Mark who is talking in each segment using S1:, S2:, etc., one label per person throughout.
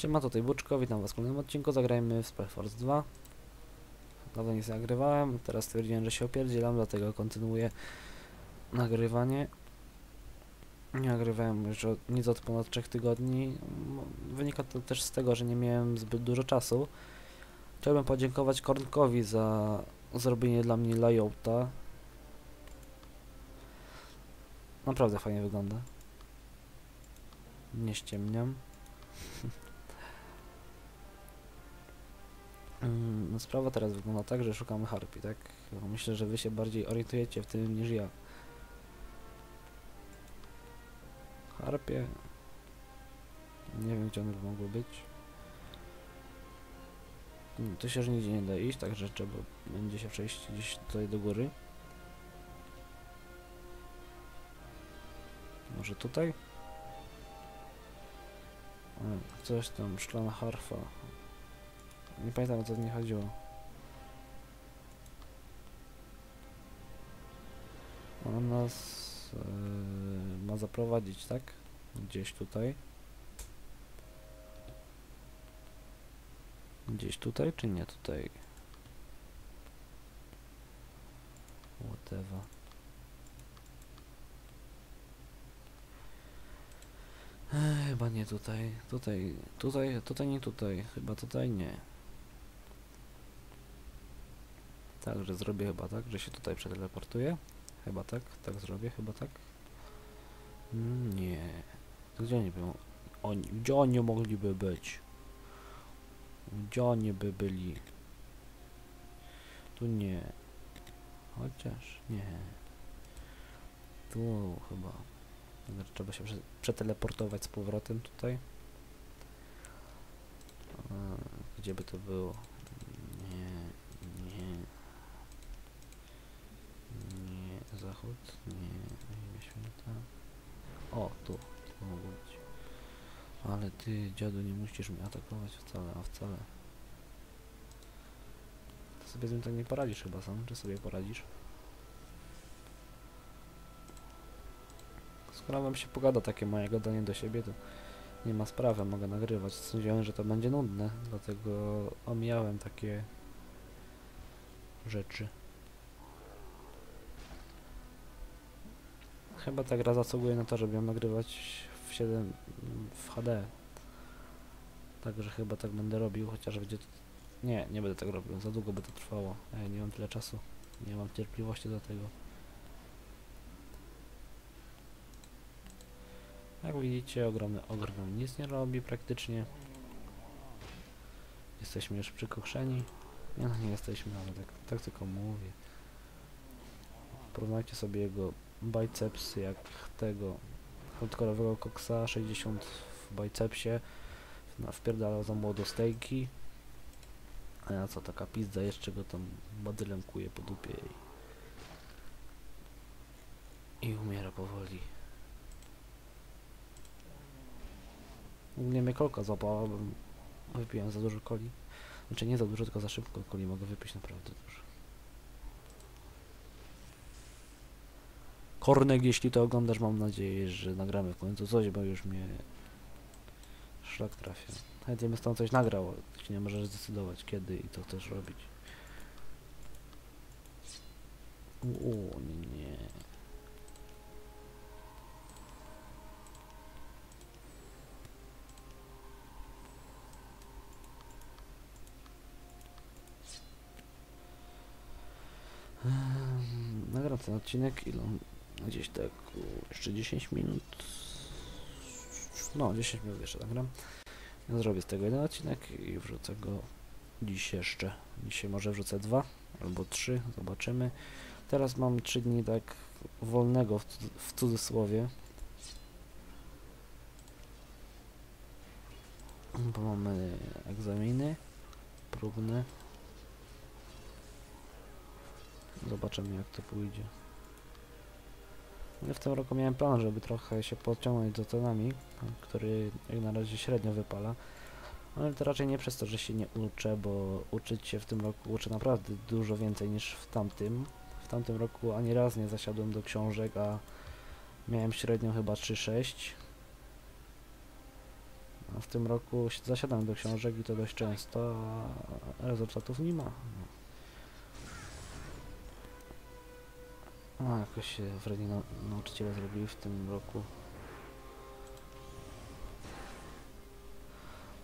S1: Siema, tutaj Buczko, witam was w kolejnym odcinku, zagrajmy w Spellforce 2 Dawno nie nagrywałem, teraz stwierdziłem, że się opierdzielam, dlatego kontynuuję nagrywanie. Nie nagrywałem już od, nic od ponad 3 tygodni. Wynika to też z tego, że nie miałem zbyt dużo czasu. Chciałbym podziękować Kornkowi za zrobienie dla mnie layouta. Naprawdę fajnie wygląda. Nie ściemniam Sprawa teraz wygląda tak, że szukamy harpi, tak? No, Myślę, że wy się bardziej orientujecie w tym niż ja. Harpie. Nie wiem, gdzie one by mogły być. Mm, Tu się już nigdzie nie da iść, także trzeba będzie się przejść gdzieś tutaj do góry. Może tutaj? O, Coś tam, szklana harfa. Nie pamiętam o co w niej chodziło. Ona nas e, ma zaprowadzić, tak? Gdzieś tutaj. Gdzieś tutaj, czy nie tutaj? Whatever. Ech, Chyba nie tutaj. Tutaj, tutaj, tutaj nie tutaj. Chyba tutaj nie. Także zrobię chyba tak, że się tutaj przeteleportuję. Chyba tak, tak zrobię, chyba tak. Mm, Nie. Gdzie oni by oni, gdzie oni mogliby być? Gdzie oni by byli? Tu nie. Chociaż nie. Tu chyba. Trzeba się prze- przeteleportować z powrotem tutaj. A, Gdzie by to było? Nie, nie. Zachód, nie, ziemia święta. O, tu, tu mogło być. Ale ty, dziadu, nie musisz mnie atakować wcale, a wcale. To sobie z tym tak nie poradzisz chyba sam, czy sobie poradzisz? Skoro wam się pogada takie moje gadanie do siebie, to nie ma sprawy, mogę nagrywać. Sądziłem, że to będzie nudne, dlatego omijałem takie rzeczy. Chyba ta gra zasługuje na to, żeby ją nagrywać w 7 w HD. Także chyba tak będę robił, chociaż będzie... Nie, nie będę tak robił, za długo by to trwało. Ja nie mam tyle czasu. Nie mam cierpliwości do tego. Jak widzicie, ogromny ogr nam nic nie robi praktycznie. Jesteśmy już przykokszeni. Nie, no nie jesteśmy, ale tak, tak tylko mówię. Porównajcie sobie jego biceps jak tego hardkorowego koksa 60 w bicepsie wpierdalał za młodo stejki. A ja co taka pizza jeszcze go tam badylem kuje po dupie i, i umiera powoli. Nie mnie kolka złapała bo wypiłem za dużo coli. Znaczy nie za dużo tylko za szybko coli mogę wypić naprawdę dużo Kornek, jeśli to oglądasz, mam nadzieję, że nagramy w końcu coś, bo już mnie szlak trafia. Chętnie bym stąd coś nagrał, ty nie możesz zdecydować kiedy i co chcesz robić. Uuu, nie. Ehm, Nagram ten odcinek, ile gdzieś tak jeszcze 10 minut. No, 10 minut jeszcze nagram. Ja zrobię z tego jeden odcinek i wrzucę go dziś jeszcze. Dzisiaj może wrzucę dwa albo trzy, zobaczymy. Teraz mam 3 dni tak wolnego w, w cudzysłowie. Bo mamy egzaminy próbne. Zobaczymy jak to pójdzie. W tym roku miałem plan, żeby trochę się podciągnąć z ocenami, który jak na razie średnio wypala. Ale to raczej nie przez to, że się nie uczę, bo uczyć się w tym roku uczę naprawdę dużo więcej niż w tamtym. W tamtym roku ani raz nie zasiadłem do książek, a miałem średnią chyba 3-6. A w tym roku si- zasiadam do książek i to dość często, a rezultatów nie ma. No. Jakoś się wredni nau nauczyciele zrobili w tym roku.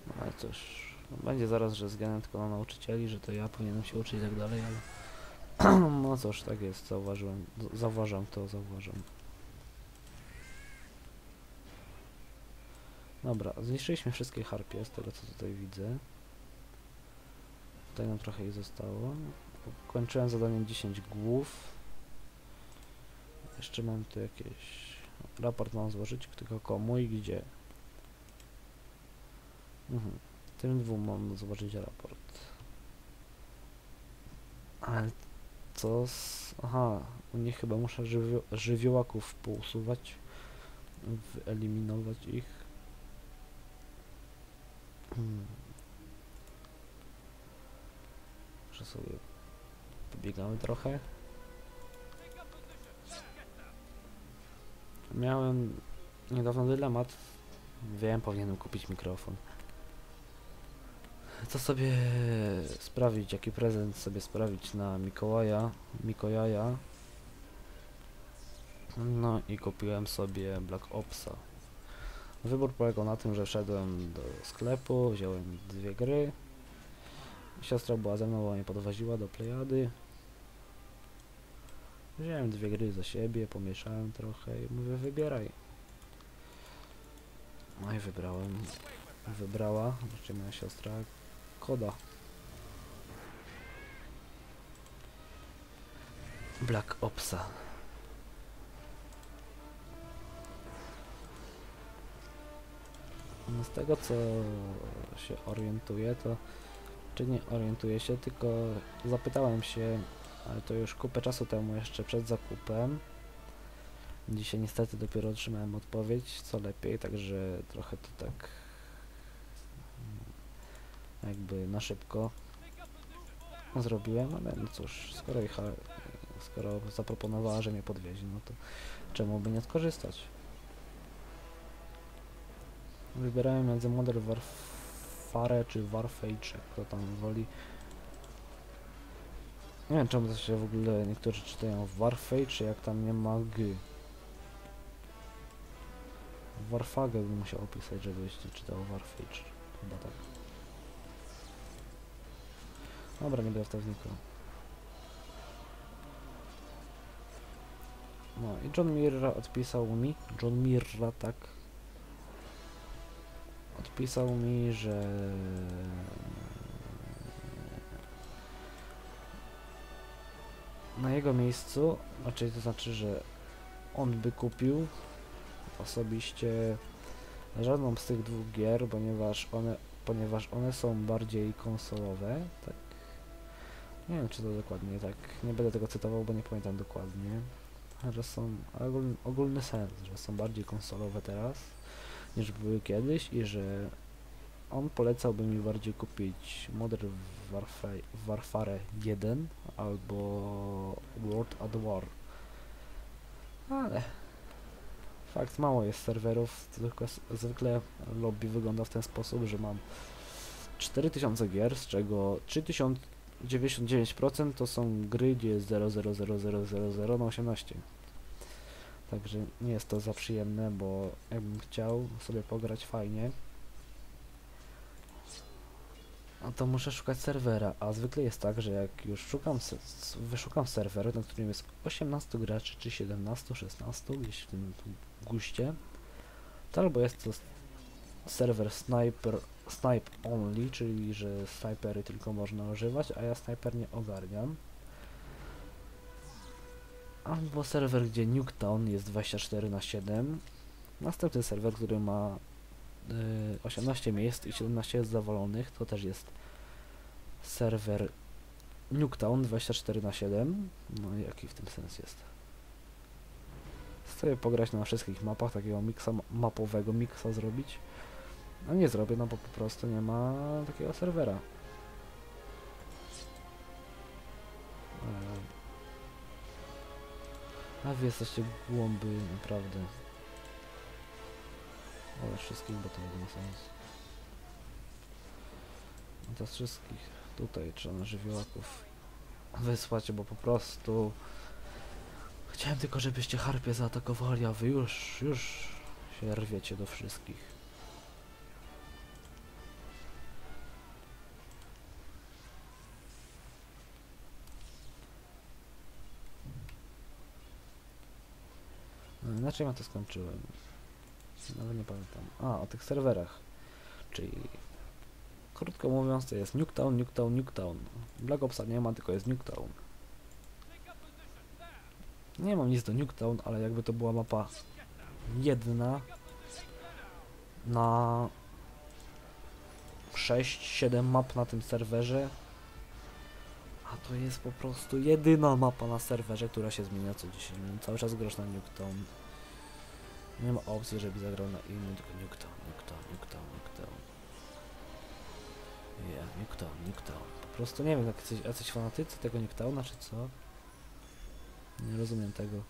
S1: No ale cóż, no będzie zaraz, że zganiam tylko na nauczycieli, że to ja powinienem się uczyć i tak dalej, ale no cóż, tak jest, zauważyłem, zauważam to, zauważam. Dobra, zniszczyliśmy wszystkie harpie, z tego co tutaj widzę. Tutaj nam trochę ich zostało. Kończyłem zadaniem 10 głów. Jeszcze mam tu jakieś... Raport mam złożyć, tylko komu i gdzie? Mhm. Tym dwóm mam złożyć raport. Ale co z... Aha, u nich chyba muszę żywio żywiołaków pousuwać. Wyeliminować ich. Hmm. Może sobie pobiegamy trochę. Miałem niedawno dylemat. Wiem, powinienem kupić mikrofon. Co sobie sprawić, jaki prezent sobie sprawić na Mikołaja, Mikołaja. No i kupiłem sobie Black Opsa. Wybór polegał na tym, że wszedłem do sklepu, wziąłem dwie gry. Siostra była ze mną, bo mnie podwoziła do Plejady. Wziąłem dwie gry za siebie, pomieszałem trochę i mówię wybieraj. No i wybrałem. Wybrała, znaczy moja siostra, koda. Black Opsa. No z tego co się orientuję, to czy nie orientuję się, tylko zapytałem się, ale to już kupę czasu temu jeszcze przed zakupem. Dzisiaj niestety dopiero otrzymałem odpowiedź, co lepiej, także trochę to tak mm, jakby na szybko zrobiłem, ale no cóż, skoro, ich, skoro zaproponowała, że mnie podwiezie, no to czemu by nie skorzystać? Wybierałem między model Warfare czy Warfage, kto tam woli. Nie wiem czemu to się w ogóle niektórzy czytają Warfage, czy jak tam nie ma G. Warfagę bym musiał opisać, żebyś czytał Warfage. Chyba tak. Dobra, nie będę w to. No i John Mirra odpisał mi, John Mirra, tak, odpisał mi, że na jego miejscu, znaczy to znaczy, że on by kupił osobiście żadną z tych dwóch gier, ponieważ one, ponieważ one są bardziej konsolowe, tak. Nie wiem czy to dokładnie tak, nie będę tego cytował, bo nie pamiętam dokładnie, że są ogólny, ogólny sens, że są bardziej konsolowe teraz niż były kiedyś i że on polecałby mi bardziej kupić Modern Warfare, Warfare 1 albo World at War. Ale fakt mało jest serwerów, tylko zwykle lobby wygląda w ten sposób, że mam 4000 gier, z czego 3099% to są gry, gdzie jest 0000000 na 18. Także nie jest to za przyjemne, bo jakbym chciał sobie pograć fajnie, no to muszę szukać serwera, a zwykle jest tak, że jak już szukam, se- wyszukam serwer, na którym jest 18 graczy, czy 17, 16, gdzieś w tym guście, to albo jest to serwer sniper, snipe only, czyli że snajpery tylko można używać, a ja snajper nie ogarniam. Albo serwer, gdzie Nuketown jest 24 na 7. Następny serwer, który ma 18 miejsc i 17 jest zawalonych, to też jest serwer Nuketown 24 na 7. No i jaki w tym sens jest? Chcę pograć na wszystkich mapach, takiego miksa ma- mapowego miksa zrobić. A nie zrobię, no bo po prostu nie ma takiego serwera. Eee. A wy jesteście głąby, naprawdę. Ale wszystkich, bo to nie ma sensu. To z wszystkich tutaj trzeba na żywiołaków wysłać, bo po prostu chciałem tylko, żebyście harpie zaatakowali, a wy już, już się rwiecie do wszystkich. No, Inaczej ja to skończyłem. Nawet nie pamiętam. A, o tych serwerach. Czyli krótko mówiąc to jest Nuketown, Nuketown, Nuketown. Black Opsa nie ma, tylko jest Nuketown. Nie mam nic do Nuketown, ale jakby to była mapa jedna na 6-7 map na tym serwerze. A to jest po prostu jedyna mapa na serwerze, która się zmienia co 10 minut. Cały czas grasz na Nuketown. Nie ma opcji, żeby zagrał na innym, tylko Nuketown, Nuketown, Nuketown, Nuketown. Yeah, Nuketown, Nuketown. Po prostu nie wiem, jak jacyś, jacyś fanatycy tego Nuketowna, czy co? Nie rozumiem tego.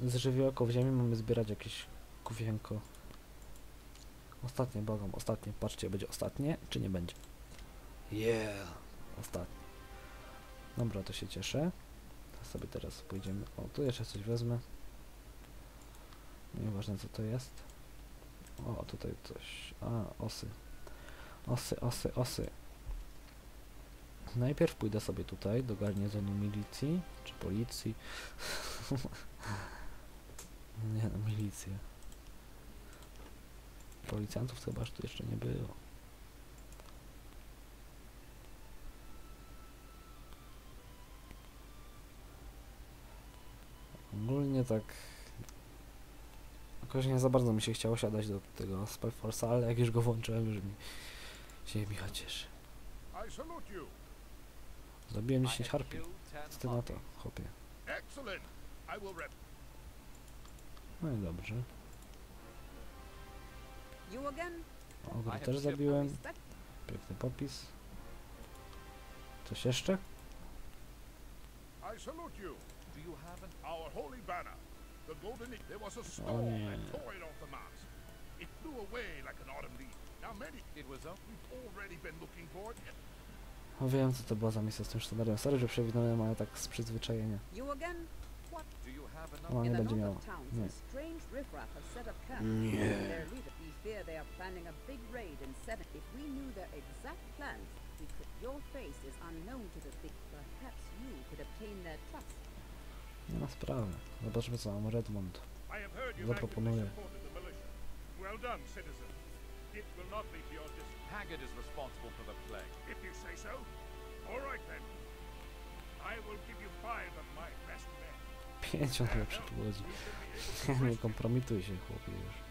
S1: Z żywiołków ziemi mamy zbierać jakieś kuwienko. Ostatnie, błagam, ostatnie. Patrzcie, będzie ostatnie, czy nie będzie? Yeah! Ostatnie. Dobra, to się cieszę. Sobie teraz pójdziemy. O, tu jeszcze coś wezmę. Nieważne co to jest. O, tutaj coś. A, osy. Osy, osy, osy. Najpierw pójdę sobie tutaj do garnizonu milicji, czy policji. nie no, milicja. Policjantów chyba tu jeszcze nie było. Ogólnie tak jakoś nie za bardzo mi się chciało siadać do tego Spellforce'a, ale jak już go włączyłem, już mi się Micha cieszy. Zabiłem 10 harpi. Co ty na to, chłopie? No i dobrze.
S2: You again?
S1: Ogry też zabiłem. Piękny popis. Coś jeszcze?
S3: I salute you.
S4: Do you have an
S3: Our holy banner. The golden. There was a
S1: Oh,
S3: storm
S1: yeah.
S3: that tore it off the mast. It flew away like an autumn leaf. Now many
S4: It was up.
S3: we've already been looking for it.
S1: O, wiem co to była za misja z tym sztandarem. Sorry, że przewinąłem, ale tak z przyzwyczajenia.
S2: You again?
S4: Do you have enough?
S1: O,
S2: In
S1: nie będzie miała. Nie.
S2: some strange riffraff has set up camp.
S1: Nie.
S2: Their leader, we fear they are planning a big raid in seven. If we knew their exact plans, we could. Your face is unknown to the big. Perhaps you could obtain their trust.
S1: Nie ma sprawy. Zobaczmy co mam. Redmond. Zaproponuję.
S3: Well done, citizen. It will not be to your
S4: Haggard is responsible for the plague.
S3: If you say so. All right then. I will give you five of my best men.
S1: Ludzi.
S3: Should be able to
S1: Nie kompromituj się, chłopie już.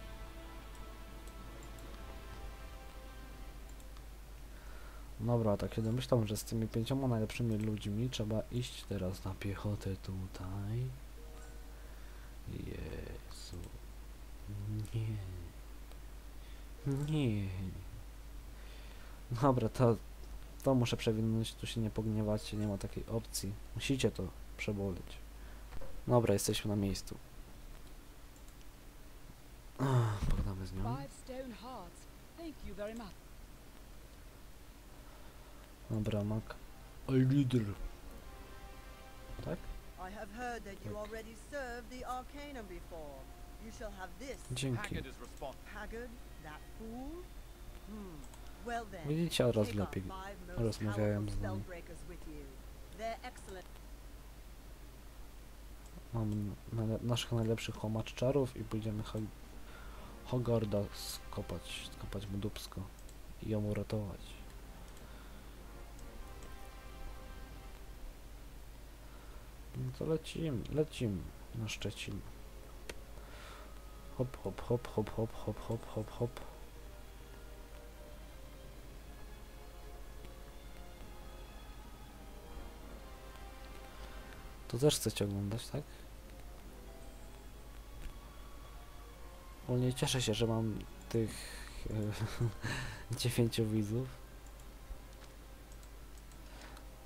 S1: Dobra, tak się domyślam, że z tymi pięcioma najlepszymi ludźmi trzeba iść teraz na piechotę tutaj. Jezu. Nie. Nie. Dobra, to, to muszę przewinąć, tu się nie pogniewacie, nie ma takiej opcji. Musicie to przeboleć. Dobra, jesteśmy na miejscu. Pogadamy z nią. Dobra, Mac. Lider. Tak?
S5: I have heard that you
S1: Tak.
S5: already served the Arcanum before. You shall have this.
S1: Dzięki.
S4: Haggard
S5: that fool? Hmm. Well then,
S1: Widzicie, od razu lepiej rozmawiałem z nami. Mam najle- naszych najlepszych łamacz czarów i pójdziemy Hog Hogarda skopać, skopać mu dupsko i ją uratować. No to lecimy, lecimy na Szczecin. Hop, hop, hop, hop, hop, hop, hop, hop, hop. To też chcecie oglądać, tak? Ogólnie cieszę się, że mam tych e, dziewięciu widzów.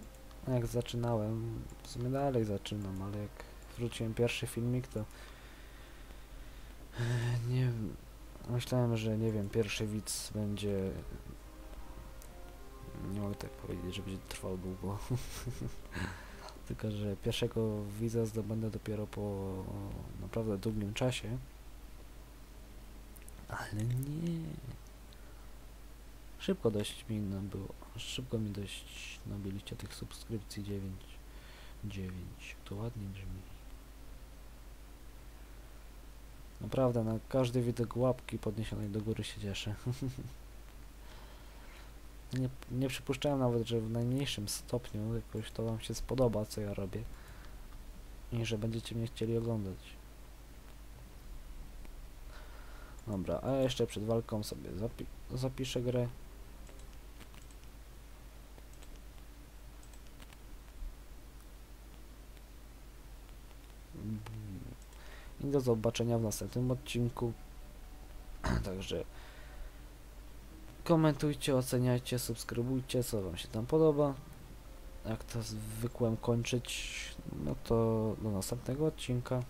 S1: No Jak zaczynałem, w sumie dalej zaczynam, ale jak wrzuciłem pierwszy filmik, to E, Nie. Myślałem, że nie wiem, pierwszy widz będzie. Nie mogę tak powiedzieć, że będzie trwał długo. Tylko, że pierwszego widza zdobędę dopiero po naprawdę długim czasie. Ale nie. Szybko dość mi nabyło. Szybko mi dość nabiliście tych subskrypcji 9. 9. To ładnie brzmi. Naprawdę, na każdy widok łapki podniesionej do góry się cieszę. nie, nie przypuszczałem nawet, że w najmniejszym stopniu jakoś to wam się spodoba, co ja robię. I że będziecie mnie chcieli oglądać. Dobra, a jeszcze przed walką sobie zapi zapiszę grę. I do zobaczenia w następnym odcinku. Także komentujcie, oceniajcie, subskrybujcie, co wam się tam podoba. Jak to zwykłem kończyć, no to do następnego odcinka.